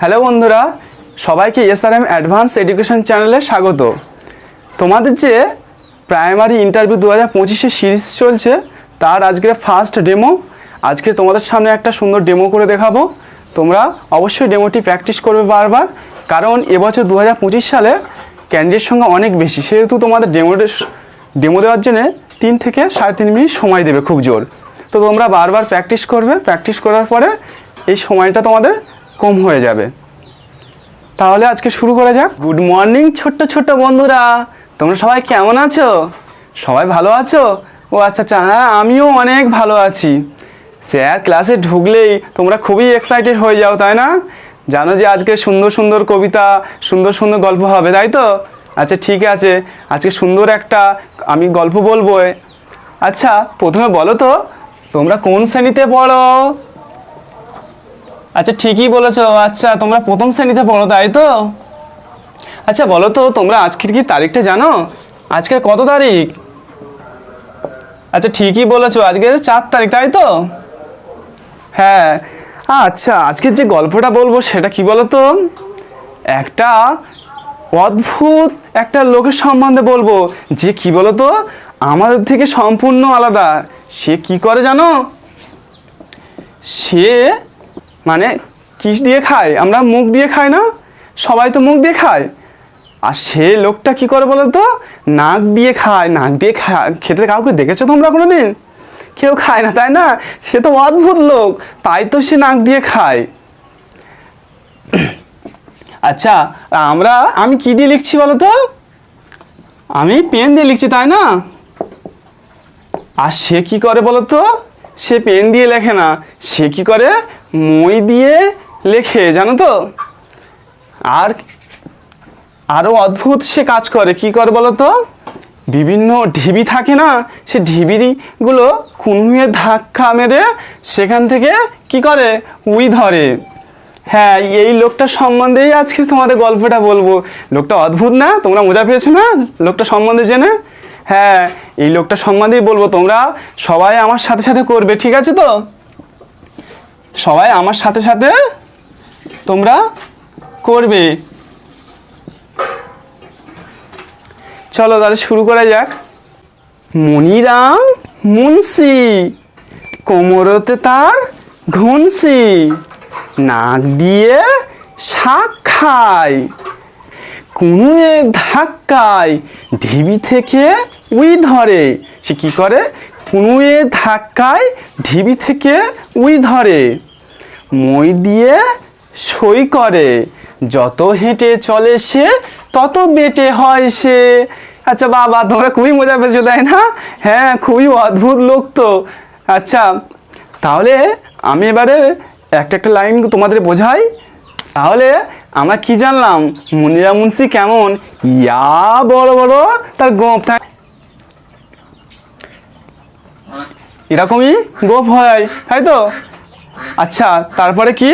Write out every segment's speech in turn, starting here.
Hello বন্ধুরা, সবাইকে SRM advance education চ্যানেলে স্বাগত। তোমাদের যে প্রাইমারি ইন্টারভিউ দু হাজার পঁচিশে সিরিজ চলছে, তার আজকের ফার্স্ট ডেমো, আজকে তোমাদের সামনে একটা সুন্দর ডেমো করে দেখাবো। তোমরা অবশ্যই ডেমোটি প্র্যাকটিস করবে বারবার, কারণ এবছর দু হাজার পঁচিশ সালে ক্যান্ডিডেট সংখ্যা অনেক বেশি, সেহেতু তোমাদের ডেমোটা ডেমো দেওয়ার জন্যে তিন থেকে সাড়ে তিন মিনিট সময় দেবে খুব জোর। তো তোমরা বারবার প্র্যাকটিস করবে, প্র্যাকটিস করার পরে এই সময়টা তোমাদের কম হয়ে যাবে। তাহলে আজকে শুরু করা যাক। গুড মর্নিং ছোট্ট ছোট্ট বন্ধুরা। তোমরা সবাই কেমন আছো? সবাই ভালো আছো? ও আচ্ছা আচ্ছা হ্যাঁ আমিও অনেক ভালো আছি। স্যার ক্লাসে ঢুকলেই তোমরা খুবই এক্সাইটেড হয়ে যাও, তাই না? জানো যে আজকে সুন্দর সুন্দর কবিতা, সুন্দর সুন্দর গল্প হবে, তাই তো? আচ্ছা ঠিক আছে। আজকে সুন্দর একটা আমি গল্প বলব। আচ্ছা প্রথমে বলো তো, তোমরা কোন শ্রেণীতে পড়ো? আচ্ছা ঠিকই বলেছ আচ্ছা তোমরা প্রথম শ্রেণীতে পড়ো, তাই তো? আচ্ছা বলো তো, তোমরা আজকের কি তারিখটা জানো? আজকের কত তারিখ? আচ্ছা ঠিকই বলেছ আজকে চার তারিখ, তাই তো? হ্যাঁ। আচ্ছা আজকের যে গল্পটা বলব, সেটা কি বলো তো? একটা অদ্ভুত একটা লোকের সম্বন্ধে বলব। যে কি বলো তো? আমাদের থেকে সম্পূর্ণ আলাদা। সে কি করে জানো? সে মানে কিস দিয়ে খায়? আমরা মুখ দিয়ে খাই না? সবাই তো মুখ দিয়ে খায়। আর সে লোকটা কি করে বলো তো? নাক দিয়ে খায়, নাক দিয়ে খা খেতে কাউকে দেখেছ তোমরা কোনো দিন কেউ খায় না, তাই না? সে তো অদ্ভুত লোক, তাই তো সে নাক দিয়ে খায়। আচ্ছা আমরা, আমি কি দিয়ে লিখছি বলো তো? আমি পেন দিয়ে লিখছি, তাই না? আর সে কি করে বলো তো? সে পেন দিয়ে লেখে না। সে কি করে মই দিয়ে লেখে, জানো তো? আর আরও অদ্ভুত সে কাজ করে, কি করে বলো তো? বিভিন্ন ঢিবি থাকে না, সে ঢিবিগুলো কুনুয়ে ধাক্কা মেরে সেখান থেকে কি করে? উই ধরে। হ্যাঁ এই লোকটা সম্বন্ধেই আজকে তোমাদের গল্পটা বলব। লোকটা অদ্ভুত না? তোমরা মজা পেয়েছ না? লোকটা সম্বন্ধে জেনে? হ্যাঁ এই লোকটা সম্বন্ধেই বলব। তোমরা সবাই আমার সাথে সাথে করবে, ঠিক আছে তো? সবাই আমার সাথে সাথে তোমরা করবে। চলো তাহলে শুরু করা যাক। মনিরাম মুন্সি, কোমরতে তার ঘুনসি, নাক দিয়ে শাক খায় কোনো এক ধাক্কায়, ঢিবি থেকে উই ধরে। সে কি করে? কোনো ধাক্কায় ঢিবি থেকে উই ধরে, মই দিয়ে সই করে। যত হেঁটে চলে সে, তত বেটে হয় সে। আচ্ছা বাবা, তোমরা খুবই মজা পেয়েছ, তাই না? হ্যাঁ খুবই অদ্ভুত লোক তো। আচ্ছা তাহলে আমি এবারে একটা একটা লাইন তোমাদের বোঝাই। তাহলে আমরা কি জানলাম? মুনিরা মুন্সি কেমন? ইয়া বড় বড় তার গোপ থাকে এরকমই? গোপ হয়, তাই তো? আচ্ছা তারপরে কি?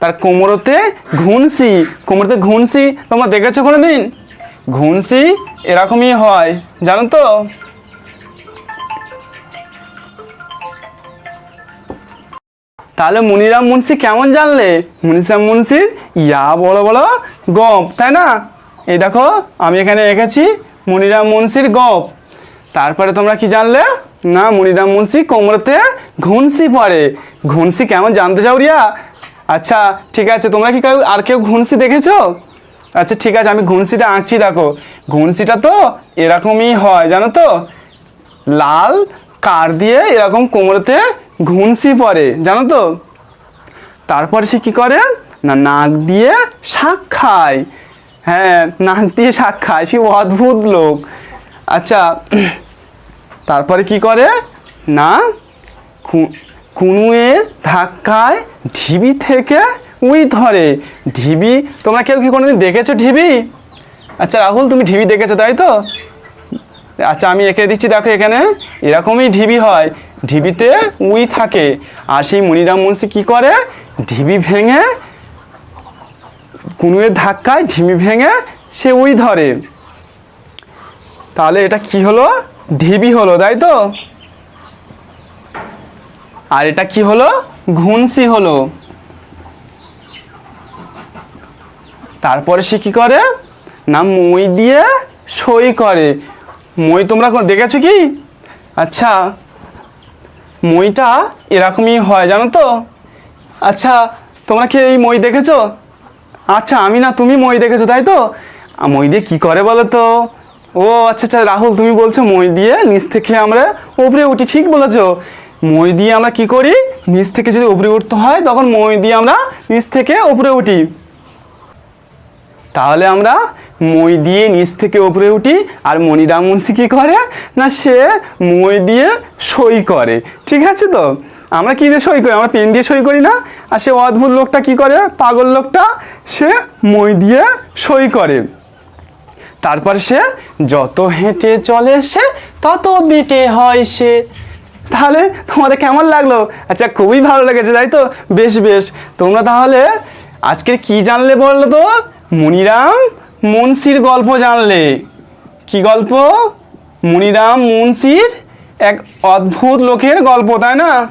তার কোমরতে ঘুনসি কোমরতে ঘুনসি তোমরা দেখেছ কোনো দিন ঘুনসি এরকমই হয়, জানো তো? তাহলে মুনিরাম মুন্সি কেমন জানলে? মুনিরাম মুন্সির ইয়া বড় বড় গপ, তাই না? এই দেখো, আমি এখানে এঁকেছি মুনিরাম মুন্সির গপ। তারপরে তোমরা কি জানলে? না মুনিরাম মুন্সি, কোমরতে ঘুনসি পড়ে ঘুনসি কেমন জানতে চাও রিয়া? আচ্ছা ঠিক আছে, তোমরা কি কেউ আর কেউ ঘুনসি দেখেছ? আচ্ছা ঠিক আছে, আমি ঘুনসিটা আঁকছি, দেখো। ঘুনসিটা তো এরকমই হয়, জানো তো? লাল কার দিয়ে এরকম কোমরেতে ঘুনসি পরে, জানো তো? তারপরে সে কি করে? না, নাক দিয়ে শাক খায়। হ্যাঁ নাক দিয়ে শাক খায়, সে অদ্ভুত লোক। আচ্ছা তারপরে কি করে? না কুনুয়ের ধাক্কায় ঢিবি থেকে উই ধরে। ঢিবি, তোমরা কেউ কি কোনোদিন দেখেছ ঢিবি? আচ্ছা রাহুল, তুমি ঢিবি দেখেছ তাই তো? আচ্ছা আমি এঁকে দিচ্ছি, দেখো এখানে। এরকমই ঢিবি হয়। ঢিবিতে উই থাকে। আর সেই মনিরাম মুন্সি কী করে? ঢিবি ভেঙে কুনুয়ের ধাক্কায় ঢিবি ভেঙে সে উই ধরে। তাহলে এটা কি হলো? ঢিবি হলো, তাই তো? আর এটা কি হলো? ঘুনসি হলো। তারপরে সে কী করে? না, মই দিয়ে সই করে। মই তোমরা দেখেছ কি? আচ্ছা মইটা এরকমই হয়, জানো তো? আচ্ছা তোমরা কি এই মই দেখেছ? আচ্ছা আমি না, তুমি মই দেখেছ, তাই তো? মই দিয়ে কী করে বলো তো? ও আচ্ছা আচ্ছা রাহুল, তুমি বলছো মই দিয়ে নিচ থেকে আমরা উপরে উঠি, ঠিক বলেছ। মই দিয়ে আমরা কি করি? নিচ থেকে যদি উপরে উঠতে হয়, তখন মই দিয়ে আমরা নিচ থেকে উপরে উঠি। তাহলে আমরা মই দিয়ে নিচ থেকে উপরে উঠি, আর মনিরাম মুন্সি কী করে? না, সে মই দিয়ে সই করে, ঠিক আছে তো? আমরা কী দিয়ে সই করি? আমরা পেন দিয়ে সই করি না? আর সে অদ্ভুত লোকটা কী করে? পাগল লোকটা, সে মই দিয়ে সই করে। তারপর সে যত হেঁটে চলে সে, তত বেটে হয় সে। তাহলে তোমাদের কেমন লাগল? আচ্ছা খুবই ভালো লেগেছে, তাই তো? বেশ বেশ। তোমরা তাহলে আজকের কি জানলে বলল তো? মুনিরাম মুন্সির গল্প জানলে। কি গল্প? মুনিরাম মুন্সির এক অদ্ভুত লোকের গল্প, তাই না?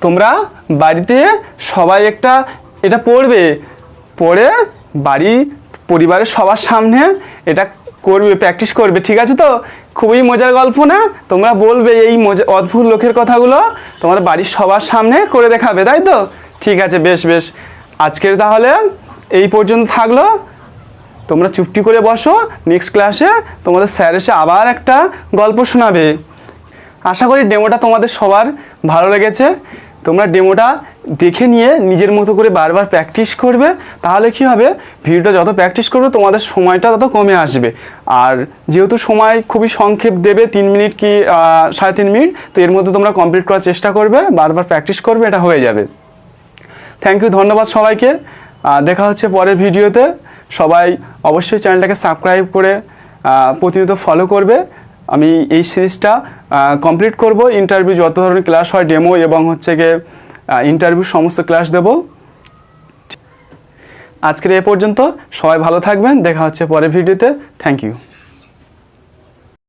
তোমরা বাড়িতে সবাই একটা এটা পড়বে। পড়ে বাড়ি, পরিবারের সবার সামনে এটা করবে প্র্যাকটিস করবে, ঠিক আছে তো? খুবই মজার গল্প না? তোমরা বলবে এই মজা, অদ্ভুত লোকের কথাগুলো তোমার বাড়ির সবার সামনে করে দেখাবে, তাই তো? ঠিক আছে, বেশ বেশ। আজকের তাহলে এই পর্যন্ত থাকল। তোমরা চুপটি করে বসো নেক্সট ক্লাসে তোমাদের স্যার এসে আবার একটা গল্প শোনাবে। আশা করি ডেমোটা তোমাদের সবার ভালো লেগেছে। তোমরা ডেমোটা দেখে নিয়ে নিজের মতো করে বারবার প্র্যাকটিস করবে, তাহলে কি হবে? ভিডিওটা যত প্র্যাকটিস করবে, তোমাদের সময়টা তত কমে আসবে। আর যেহেতু সময় খুবই সংক্ষেপ দেবে, তিন মিনিট কি সাড়ে তিন মিনিট, তো এর মধ্যে তোমরা কমপ্লিট করার চেষ্টা করবে, বারবার প্র্যাকটিস করবে, এটা হয়ে যাবে। থ্যাংক ইউ ধন্যবাদ সবাইকে। দেখা হচ্ছে পরের ভিডিওতে। সবাই অবশ্যই চ্যানেলটাকে সাবস্ক্রাইব করে প্রতিনিয়ত ফলো করবে। আমি এই সিরিজটা কমপ্লিট করব ইন্টারভিউ যত ধরনের ক্লাস হয় ডেমো এবং হচ্ছে গিয়ে ইন্টারভিউ সমস্ত ক্লাস দেব। আজকের এ পর্যন্ত, সবাই ভালো থাকবেন, দেখা হচ্ছে পরের ভিডিওতে থ্যাংক ইউ